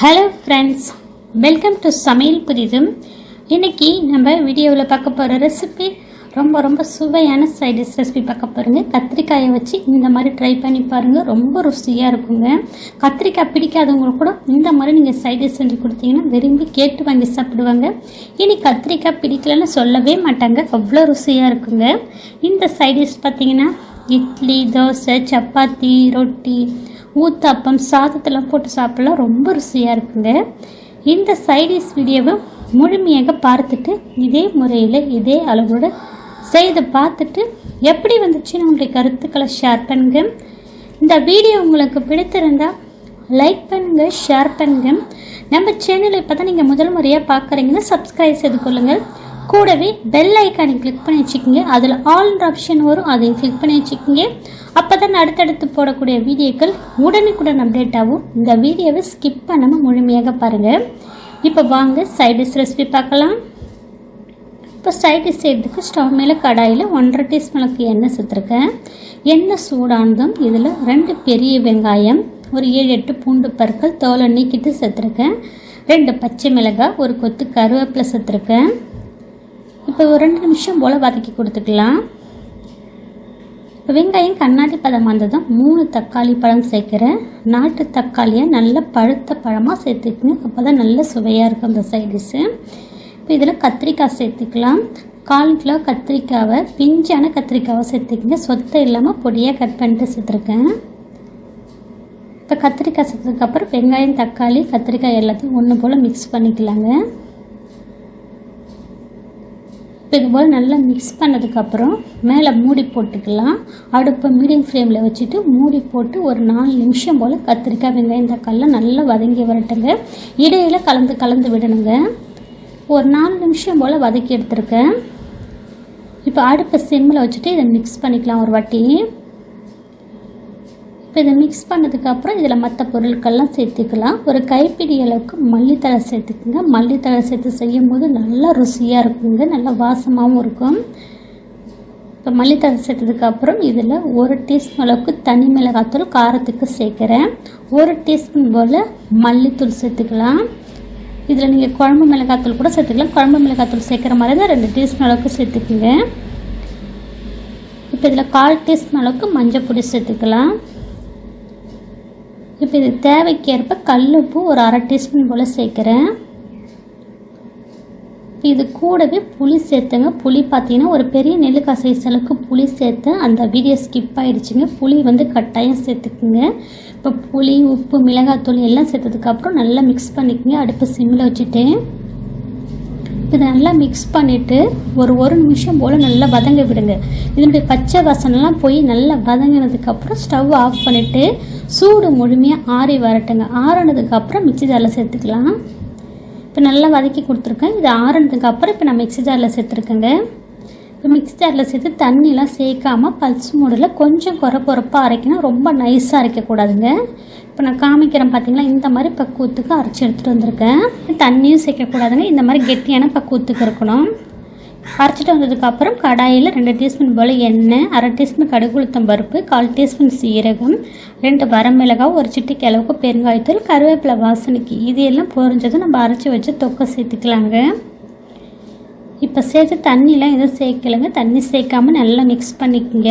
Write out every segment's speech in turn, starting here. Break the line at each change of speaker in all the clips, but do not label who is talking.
Hello friends welcome to சமையல் புரிதும். இன்றைக்கி நம்ம வீடியோவில் பார்க்க போகிற ரெசிபி ரொம்ப ரொம்ப சுவையான சைடிஷ் ரெசிபி பார்க்க போகிறோங்க கத்திரிக்காயை வச்சு இந்த மாதிரி ட்ரை பண்ணி பாருங்கள் ரொம்ப ருசியாக இருக்குங்க. கத்திரிக்காய் பிடிக்காதவங்களுக்கு கூட இந்த மாதிரி நீங்கள் சைடிஷ் செஞ்சு கொடுத்தீங்கன்னா விரும்பி கேட்டு வாங்கி சாப்பிடுவாங்க. இனி கத்திரிக்காய் பிடிக்கலன்னு சொல்லவே மாட்டாங்க. அவ்வளோ ருசியாக இருக்குங்க. இந்த சைடிஷ் பார்த்தீங்கன்னா இட்லி தோசை சப்பாத்தி ரொட்டி ஊத்தாப்பம் சாதத்தெல்லாம் போட்டு சாப்பிடலாம். ரொம்ப ருசியாக இருக்குங்க. இந்த சைடிஷ் வீடியோவை முழுமையாக பார்த்துட்டு இதே முறையில் இதே அளவோட செய்து பார்த்துட்டு எப்படி வந்துச்சுன்னு உங்களுடைய கருத்துக்களை ஷேர் பண்ணுங்க. இந்த வீடியோ உங்களுக்கு பிடித்திருந்தால் லைக் பண்ணுங்க ஷேர் பண்ணுங்க. நம்ம சேனலை இப்போ தான் நீங்கள் முதல் முறையாக பார்க்குறீங்கன்னா சப்ஸ்கிரைப் செய்து கொள்ளுங்கள் கூடவே பெல் ஐக்கானை கிளிக் பண்ணி வச்சுக்கோங்க. அதில் ஆல் ஆப்ஷன் வரும். அதையும் கிளிக் பண்ணி வச்சுக்கோங்க. அப்போ தான் அடுத்தடுத்து போடக்கூடிய வீடியோக்கள் உடனுக்குடன் அப்டேட் ஆகும். இந்த வீடியோவை ஸ்கிப் பண்ணாமல் முழுமையாக பாருங்கள் இப்போ வாங்க சைடிஷ் ரெசிபி பார்க்கலாம். இப்போ சைடிஷ் செய்கிறதுக்கு ஸ்டவ் மேலே கடாயில் ஒன்றரை டீஸ்பூனுக்கு எண்ணெய் சேர்த்துருக்கேன். எண்ணெய் சூடானதும் இதில் ரெண்டு பெரிய வெங்காயம் ஒரு ஏழு எட்டு பூண்டு பற்கள் தோலை நீக்கிட்டு சேர்த்துருக்கேன். ரெண்டு பச்சை மிளகாய் ஒரு கொத்து கருவேப்பிலை சேர்த்துருக்கேன். இப்போ ஒரு ரெண்டு நிமிஷம் போல் வதக்கி கொடுத்துக்கலாம். இப்போ வெங்காயம் கண்ணாடி பழம் வந்ததும் மூணு தக்காளி பழம் சேர்க்குறேன். நாட்டு தக்காளியை நல்ல பழுத்த பழமாக சேர்த்துக்குங்க அப்போ தான் நல்ல சுவையாக இருக்கும் அந்த சைடிஷு இப்போ இதில் கத்திரிக்காய் சேர்த்துக்கலாம். கால் கிலோ கத்திரிக்காவை பிஞ்சான கத்திரிக்காவை சேர்த்துக்கங்க. சொத்தை இல்லாமல் பொடியாக கட் பண்ணிட்டு சேர்த்துருக்கேன். இப்போ கத்திரிக்காய் சேர்த்ததுக்கப்புறம் வெங்காயம் தக்காளி கத்திரிக்காய் எல்லாத்தையும் ஒன்று போல் மிக்ஸ் பண்ணிக்கலாங்க. இதுபோல் நல்லா மிக்ஸ் பண்ணதுக்கப்புறம் மேலே மூடி போட்டுக்கலாம். அடுப்பை மீடியம் ஃப்ளேமில் வச்சுட்டு மூடி போட்டு ஒரு நாலு நிமிஷம் போல் கத்திரிக்காய் வெங்காயம் தக்காளிலாம் நல்லா வதங்கி வரட்டுங்க. இடையில கலந்து கலந்து விடணுங்க. ஒரு நாலு நிமிஷம் போல் வதக்கி எடுத்துருக்கேன். இப்போ அடுப்பை சிம்மில் வச்சுட்டு இதை மிக்ஸ் பண்ணிக்கலாம் ஒரு வாட்டி. இப்போ இதை மிக்ஸ் பண்ணதுக்கப்புறம் இதில் மற்ற பொருட்கள்லாம் சேர்த்துக்கலாம். ஒரு கைப்பிடி அளவுக்கு மல்லித்தழை சேர்த்துக்குங்க. மல்லித்தழை சேர்த்து செய்யும் போது நல்லா ருசியாக இருக்குங்க. நல்லா வாசமாகவும் இருக்கும். இப்போ மல்லித்தழை சேர்த்ததுக்கப்புறம் இதில் ஒரு டீஸ்பூன் அளவுக்கு தனி மிளகாத்தூள் காரத்துக்கு சேர்க்குறேன். ஒரு டீஸ்பூன் போல் மல்லித்தூள் சேர்த்துக்கலாம். இதில் நீங்கள் குழம்பு மிளகாத்தூள் கூட சேர்த்துக்கலாம். குழம்பு மிளகாத்தூள் சேர்க்குற மாதிரி தான் ரெண்டு டீஸ்பூன் அளவுக்கு சேர்த்துக்குங்க. இப்போ இதில் கால் டீஸ்பூன் அளவுக்கு மஞ்சள் பொடி சேர்த்துக்கலாம். இப்போ இது தேவைக்கேற்ப கல்லுப்பு ஒரு அரை டீஸ்பூன் போல் சேர்க்குறேன். இது கூடவே புளி சேர்த்துங்க. புளி பார்த்தீங்கன்னா ஒரு பெரிய நெல்லுக்காய் சைஸ் அளவுக்கு புளி சேர்த்தேன். அந்த வீடியோ ஸ்கிப் ஆகிடுச்சிங்க புளி வந்து கட்டாயம் சேர்த்துக்குங்க. இப்போ புளி உப்பு மிளகாத்தூள் எல்லாம் சேர்த்ததுக்கப்புறம் நல்லா மிக்ஸ் பண்ணிக்கோங்க. அடுப்பு சிம்மில் வச்சுட்டேன். இதை நல்லா மிக்ஸ் பண்ணிவிட்டு ஒரு ஒரு நிமிஷம் போல் நல்லா வதங்க விடுங்க. இதனுடைய பச்சை வாசனெல்லாம் போய் நல்லா வதங்கினதுக்கப்புறம் ஸ்டவ் ஆஃப் பண்ணிவிட்டு சூடு முழுமையாக ஆறி வரட்டுங்க. ஆறினதுக்கப்புறம் மிக்சி ஜாரில் சேர்த்துக்கலாம். இப்போ நல்லா வதக்கி கொடுத்துருக்கேன். இது ஆறினதுக்கப்புறம் இப்போ நான் மிக்சி ஜாரில் சேர்த்துருக்கேங்க. இப்போ சேர்த்து தண்ணிலாம் சேர்க்காமல் பல்ஸ் மூடில் கொஞ்சம் குறை குறைப்பாக அரைக்கணும். ரொம்ப நைஸாக அரைக்கக்கூடாதுங்க. இப்போ நான் காமிக்கிறேன் பார்த்தீங்களா இந்த மாதிரி பக்குவத்துக்கு அரைச்சி எடுத்துகிட்டு வந்திருக்கேன். தண்ணியும் சேர்க்கக்கூடாதுங்க. இந்த மாதிரி கெட்டியான பக்குவத்துக்கு இருக்கணும். அரைச்சிட்டு வந்ததுக்கப்புறம் கடாயில் ரெண்டு டீஸ்பூன் போல் எண்ணெய் அரை டீஸ்பூன் கடுகுளுத்தம் பருப்பு கால் டீஸ்பூன் சீரகம் ரெண்டு வரமிளகாய் ஒரு சிட்டிக்கு அளவுக்கு பெருங்காயத்தூள் கருவேப்பிலை வாசனைக்கு இது எல்லாம் பொறிஞ்சதும் நம்ம அரைச்சி வச்சு தொக்கை சேர்த்துக்கலாங்க. இப்போ சேர்த்து தண்ணிலாம் எதுவும் சேர்க்கலைங்க. தண்ணி சேர்க்காம நல்லா மிக்ஸ் பண்ணிக்கோங்க.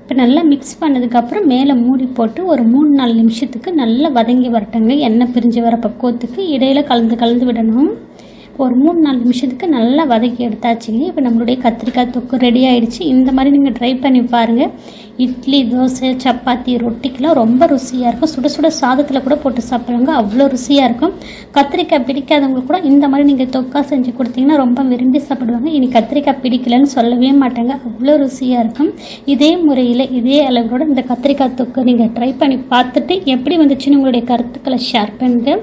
இப்போ நல்லா மிக்ஸ் பண்ணதுக்கப்புறம் மேலே மூடி போட்டு ஒரு மூணு நாலு நிமிஷத்துக்கு நல்லா வதங்கி வரட்டுங்க. எண்ணெய் பிரிஞ்சு வர பக்குவத்துக்கு இடையில் கலந்து கலந்து விடணும். ஒரு மூணு நாலு நிமிஷத்துக்கு நல்லா வதக்கி எடுத்தாச்சுங்க இப்போ நம்மளுடைய கத்திரிக்காய் தொக்கு ரெடி ஆகிடுச்சு இந்த மாதிரி நீங்கள் ட்ரை பண்ணி பாருங்கள் இட்லி தோசை சப்பாத்தி ரொட்டிக்கெலாம் ரொம்ப ருசியாக இருக்கும். சுட சுட சாதத்தில் கூட போட்டு சாப்பிடுவாங்க அவ்வளோ ருசியாக இருக்கும். கத்திரிக்காய் பிடிக்காதவங்களுக்கு கூட இந்த மாதிரி நீங்கள் தொக்கா செஞ்சு கொடுத்தீங்கன்னா ரொம்ப விரும்பி சாப்பிடுவாங்க. இனி கத்திரிக்காய் பிடிக்கலன்னு சொல்லவே மாட்டாங்க. அவ்வளோ ருசியாக இருக்கும். இதே முறையில் இதே அளவோட இந்த கத்திரிக்காய் தொக்கு நீங்கள் ட்ரை பண்ணி பார்த்துட்டு எப்படி வந்துச்சுன்னு உங்களுடைய கருத்துக்களை ஷேர் பண்ணுங்கள்